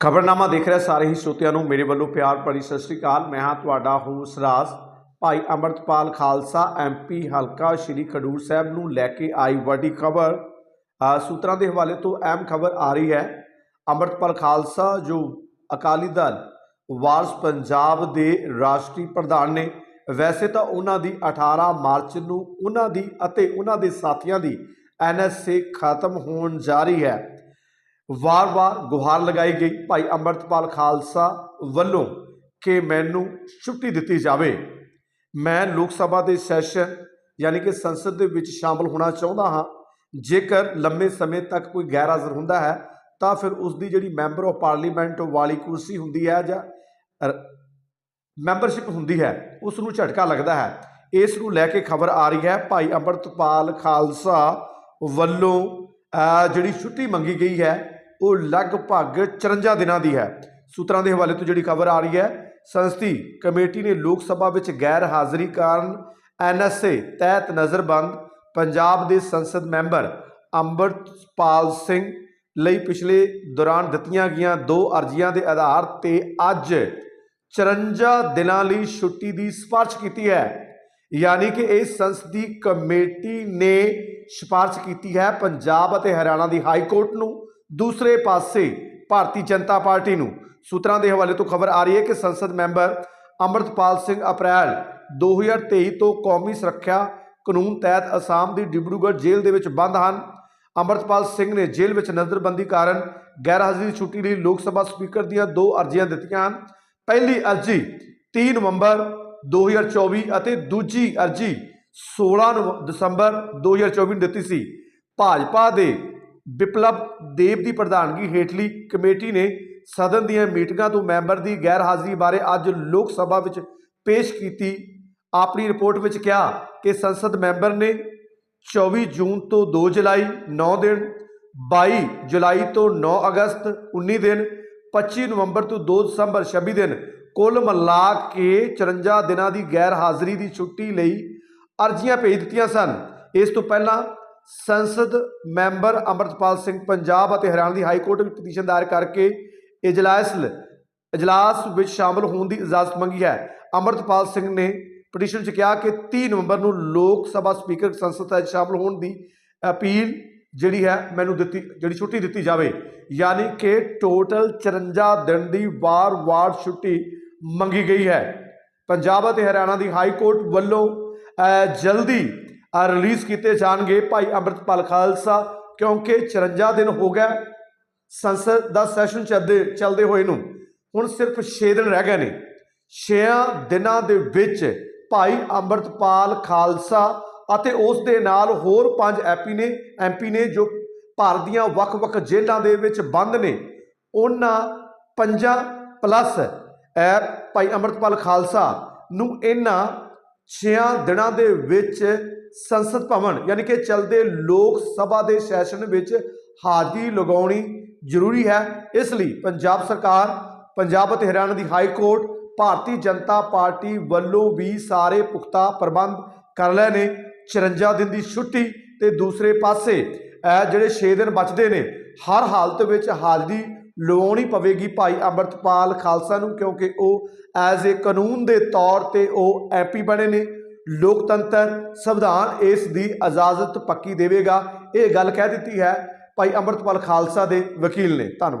ਖਬਰਨਾਮਾ ਦੇਖ ਰਿਹਾ ਸਾਰੇ ਹੀ ਸਰੋਤਿਆਂ ਨੂੰ। ਮੇਰੇ ਵੱਲੋਂ ਪਿਆਰ ਭਰੀ ਸਤਿ ਸ੍ਰੀ ਅਕਾਲ। ਮੈਂ ਹਾਂ ਤੁਹਾਡਾ ਹੋਸ ਰਾਜ, ਭਾਈ ਅਮਰਤਪਾਲ ਖਾਲਸਾ ਐਮਪੀ ਹਲਕਾ ਸ਼੍ਰੀ ਖਡੂਰ ਸਾਹਿਬ ਨੂੰ ਲੈ ਕੇ ਆਈ ਵੱਡੀ ਖਬਰ। ਸੂਤਰਾਂ ਦੇ ਹਵਾਲੇ ਤੋਂ ਅਹਿਮ ਖਬਰ ਆ ਰਹੀ ਹੈ। ਅਮਰਤਪਾਲ ਖਾਲਸਾ, ਜੋ ਅਕਾਲੀ ਦਲ, ਵਾਰਸ ਪੰਜਾਬ ਦੇ ਰਾਸ਼ਟਰੀ ਪ੍ਰਧਾਨ ਨੇ, ਵੈਸੇ ਤਾਂ ਉਹਨਾਂ ਦੀ 18 ਮਾਰਚ ਨੂੰ ਉਹਨਾਂ ਦੀ ਅਤੇ ਉਹਨਾਂ ਦੇ ਸਾਥੀਆਂ ਦੀ ਐਨਐਸਏ ਖਤਮ ਹੋਣ ਜਾ ਰਹੀ ਹੈ। ਵਾਰ-ਵਾਰ ਗੁਹਾਰ ਲਗਾਈ ਗਈ। ਭਾਈ ਅੰਮ੍ਰਿਤਪਾਲ ਖਾਲਸਾ ਵੱਲੋਂ ਕਿ ਮੈਨੂੰ ਛੁੱਟੀ ਦਿੱਤੀ ਜਾਵੇ। ਮੈਂ ਲੋਕ ਸਭਾ ਦੇ ਸੈਸ਼ਨ ਯਾਨੀ ਕਿ ਸੰਸਦ ਦੇ ਵਿੱਚ ਸ਼ਾਮਲ ਹੋਣਾ ਚਾਹੁੰਦਾ ਹਾਂ। ਜੇਕਰ ਲੰਮੇ ਸਮੇਂ ਤੱਕ ਕੋਈ ਗੈਰ ਹਾਜ਼ਰ ਹੁੰਦਾ ਹੈ, ਤਾਂ ਫਿਰ ਉਸ ਦੀ ਜਿਹੜੀ ਮੈਂਬਰ ਆਫ ਪਾਰਲੀਮੈਂਟ ਵਾਲੀ ਕੁਰਸੀ ਹੁੰਦੀ ਹੈ ਜਾਂ ਮੈਂਬਰਸ਼ਿਪ ਹੁੰਦੀ ਹੈ, ਉਸ ਨੂੰ ਝਟਕਾ ਲੱਗਦਾ ਹੈ। ਇਸ ਨੂੰ ਲੈ ਕੇ ਖਬਰ ਆ ਰਹੀ ਹੈ, ਭਾਈ ਅੰਮ੍ਰਿਤਪਾਲ ਖਾਲਸਾ ਵੱਲੋਂ ਜਿਹੜੀ ਛੁੱਟੀ ਮੰਗੀ ਗਈ ਹੈ ਉਹ ਲਗਭਗ 54 ਦਿਨਾਂ ਦੀ ਹੈ। ਸੂਤਰਾਂ ਦੇ ਹਵਾਲੇ ਤੋਂ ਜਿਹੜੀ ਖਬਰ ਆ ਰਹੀ ਹੈ, ਸੰਸਦੀ ਕਮੇਟੀ ਨੇ ਲੋਕ ਸਭਾ ਵਿੱਚ ਗੈਰ ਹਾਜ਼ਰੀ ਕਾਰਨ ਐਨਐਸਏ ਤਹਿਤ ਨਜ਼ਰਬੰਦ ਪੰਜਾਬ ਦੇ ਸੰਸਦ ਮੈਂਬਰ ਅੰਮ੍ਰਿਤਪਾਲ ਸਿੰਘ ਲਈ ਪਿਛਲੇ ਦੌਰਾਨ ਦਿੱਤੀਆਂ ਗਈਆਂ ਦੋ ਅਰਜ਼ੀਆਂ ਦੇ ਆਧਾਰ ਤੇ ਅੱਜ 54 ਦਿਨਾਂ ਲਈ ਛੁੱਟੀ ਦੀ ਸਿਫਾਰਿਸ਼ ਕੀਤੀ ਹੈ। ਯਾਨੀ ਕਿ ਇਸ ਸੰਸਦੀ ਕਮੇਟੀ ਨੇ ਸਿਫਾਰਿਸ਼ ਕੀਤੀ ਹੈ। ਪੰਜਾਬ ਅਤੇ ਹਰਿਆਣਾ ਦੀ ਹਾਈ ਕੋਰਟ ਨੂੰ ਦੂਸਰੇ ਪਾਸੇ ਭਾਰਤੀ ਜਨਤਾ ਪਾਰਟੀ ਨੂੰ ਸੂਤਰਾਂ ਦੇ ਹਵਾਲੇ ਤੋਂ ਖਬਰ ਆ ਰਹੀ ਹੈ ਕਿ ਸੰਸਦ ਮੈਂਬਰ ਅਮਰਤਪਾਲ ਸਿੰਘ ਅਪ੍ਰੈਲ 2023 ਤੋਂ ਕੌਮੀ ਸੁਰੱਖਿਆ ਕਾਨੂੰਨ ਤਹਿਤ ਅਸਾਮ ਦੀ ਡਿਬਰੂਗੜ੍ਹ ਜੇਲ੍ਹ ਦੇ ਵਿੱਚ ਬੰਦ ਹਨ। ਅਮਰਤਪਾਲ ਸਿੰਘ ਨੇ ਜੇਲ੍ਹ ਵਿੱਚ ਨਜ਼ਰਬੰਦੀ ਕਾਰਨ ਗੈਰ ਹਾਜ਼ਰੀ ਦੀ ਛੁੱਟੀ ਲਈ ਲੋਕ ਸਭਾ ਸਪੀਕਰ ਦੀਆਂ ਦੋ ਅਰਜ਼ੀਆਂ ਦਿੱਤੀਆਂ ਹਨ। ਪਹਿਲੀ ਅਰਜ਼ੀ 3 ਨਵੰਬਰ 2024 ਅਤੇ ਦੂਜੀ ਅਰਜ਼ੀ 16 ਨਵ- ਦਸੰਬਰ 2024 ਨੂੰ ਦਿੱਤੀ ਸੀ। ਭਾਜਪਾ ਦੇ ਵਿਪਲਬ ਦੇਵ ਦੀ ਪ੍ਰਧਾਨਗੀ ਹੇਠਲੀ ਕਮੇਟੀ ਨੇ ਸਦਨ ਦੀਆਂ ਮੀਟਿੰਗਾਂ ਤੋਂ ਮੈਂਬਰ ਦੀ ਗੈਰ ਹਾਜ਼ਰੀ ਬਾਰੇ ਅੱਜ ਲੋਕ ਸਭਾ ਵਿੱਚ ਪੇਸ਼ ਕੀਤੀ। ਆਪਣੀ ਰਿਪੋਰਟ ਵਿੱਚ ਕਿਹਾ ਕਿ ਸੰਸਦ ਮੈਂਬਰ ਨੇ 24 ਜੂਨ ਤੋਂ 2 ਜੁਲਾਈ 9 ਦਿਨ 22 ਜੁਲਾਈ ਤੋਂ 9 ਅਗਸਤ 19 ਦਿਨ 25 ਨਵੰਬਰ ਤੋਂ 2 ਦਸੰਬਰ 26 ਦਿਨ ਕੁੱਲ ਮਿਲਾ ਕੇ 54 ਦਿਨਾਂ ਦੀ ਗੈਰ ਹਾਜ਼ਰੀ ਦੀ ਛੁੱਟੀ ਲਈ ਅਰਜ਼ੀਆਂ ਭੇਜ ਦਿੱਤੀਆਂ ਸਨ। ਇਸ ਤੋਂ ਪਹਿਲਾਂ ਸੰਸਦ ਮੈਂਬਰ ਅਮਰਤਪਾਲ ਸਿੰਘ ਪੰਜਾਬ ਅਤੇ ਹਰਿਆਣਾ ਦੀ ਹਾਈ ਕੋਰਟ ਵਿੱਚ ਪਟੀਸ਼ਨ ਦਾਇਰ ਕਰਕੇ ਇਜਲਾਸ ਇਜਲਾਸ ਵਿੱਚ ਸ਼ਾਮਲ ਹੋਣ ਦੀ ਇਜਾਜ਼ਤ ਮੰਗੀ ਹੈ। ਅਮਰਤਪਾਲ ਸਿੰਘ ਨੇ ਪਟੀਸ਼ਨ 'ਚ ਕਿਹਾ ਕਿ 30 ਨਵੰਬਰ ਨੂੰ ਲੋਕ ਸਭਾ ਸਪੀਕਰ ਸੰਸਦ ਵਿੱਚ ਸ਼ਾਮਲ ਹੋਣ ਦੀ ਅਪੀਲ ਜਿਹੜੀ ਹੈ ਮੈਨੂੰ ਦਿੱਤੀ, ਜਿਹੜੀ ਛੁੱਟੀ ਦਿੱਤੀ ਜਾਵੇ। ਯਾਨੀ ਕਿ ਟੋਟਲ 54 ਦਿਨ ਦੀ ਵਾਰ-ਵਾਰ ਛੁੱਟੀ ਮੰਗੀ ਗਈ ਹੈ। ਪੰਜਾਬ ਅਤੇ ਹਰਿਆਣਾ ਦੀ ਹਾਈ ਕੋਰਟ ਵੱਲੋਂ ਜਲਦੀ ਰਿਲੀਜ਼ ਕੀਤੇ ਜਾਣਗੇ ਭਾਈ ਅੰਮ੍ਰਿਤਪਾਲ ਖਾਲਸਾ, ਕਿਉਂਕਿ 54 ਦਿਨ ਹੋ ਗਿਆ, ਸੰਸਦ ਦਾ ਸੈਸ਼ਨ ਚੱਲਦੇ ਚੱਲਦੇ ਹੋਏ ਨੂੰ। ਹੁਣ ਸਿਰਫ 6 ਦਿਨ ਰਹਿ ਗਏ ਨੇ। 6 ਦਿਨਾਂ ਦੇ ਵਿੱਚ ਭਾਈ ਅੰਮ੍ਰਿਤਪਾਲ ਖਾਲਸਾ ਅਤੇ ਉਸ ਦੇ ਨਾਲ ਹੋਰ ਪੰਜ ਐਪੀ ਨੇ ਐਮਪੀ ਨੇ ਜੋ ਭਾਰਤ ਦੀਆਂ ਵੱਖ-ਵੱਖ ਜੇਲ੍ਹਾਂ ਦੇ ਵਿੱਚ ਬੰਦ ਨੇ, ਉਹਨਾਂ ਪੰਜਾਂ ਪਲੱਸ ਐ ਭਾਈ ਅੰਮ੍ਰਿਤਪਾਲ ਖਾਲਸਾ ਨੂੰ ਇਹਨਾਂ 6 ਦਿਨਾਂ ਦੇ ਵਿੱਚ ਸੰਸਦ ਭਵਨ, ਯਾਨੀ ਕਿ ਚਲਦੇ ਲੋਕ ਸਭਾ ਦੇ ਸੈਸ਼ਨ ਵਿੱਚ ਹਾਜ਼ਰੀ ਲਗਾਉਣੀ ਜ਼ਰੂਰੀ ਹੈ। ਇਸ ਲਈ ਪੰਜਾਬ ਸਰਕਾਰ, ਪੰਜਾਬ ਅਤੇ ਹਰਿਆਣਾ ਦੀ high court, Bharatiya Janata Party ਵੱਲੋਂ ਵੀ ਸਾਰੇ ਪੁਖਤਾ ਪ੍ਰਬੰਧ ਕਰ ਲਏ ਨੇ। 54 ਦਿਨ ਦੀ ਛੁੱਟੀ ਤੇ ਦੂਸਰੇ ਪਾਸੇ ਜਿਹੜੇ 6 ਦਿਨ ਬਚਦੇ ਨੇ, ਹਰ ਹਾਲਤ ਵਿੱਚ ਹਾਜ਼ਰੀ ਲਵਾਉਣੀ ਪਵੇਗੀ ਭਾਈ ਅੰਮ੍ਰਿਤਪਾਲ ਖਾਲਸਾ ਨੂੰ, ਕਿਉਂਕਿ ਉਹ ਐਜ਼ ਏ ਕਾਨੂੰਨ ਦੇ ਤੌਰ ਤੇ ਉਹ ਐਮਪੀ ਬਣੇ ਨੇ। ਲੋਕਤੰਤਰ ਸੰਵਿਧਾਨ ਇਸ ਦੀ ਇਜਾਜ਼ਤ ਪੱਕੀ ਦੇਵੇਗਾ। ਇਹ ਗੱਲ ਕਹਿ ਦਿੱਤੀ ਹੈ ਭਾਈ ਅੰਮ੍ਰਿਤਪਾਲ ਖਾਲਸਾ ਦੇ ਵਕੀਲ ਨੇ। ਧੰਨਵਾਦ।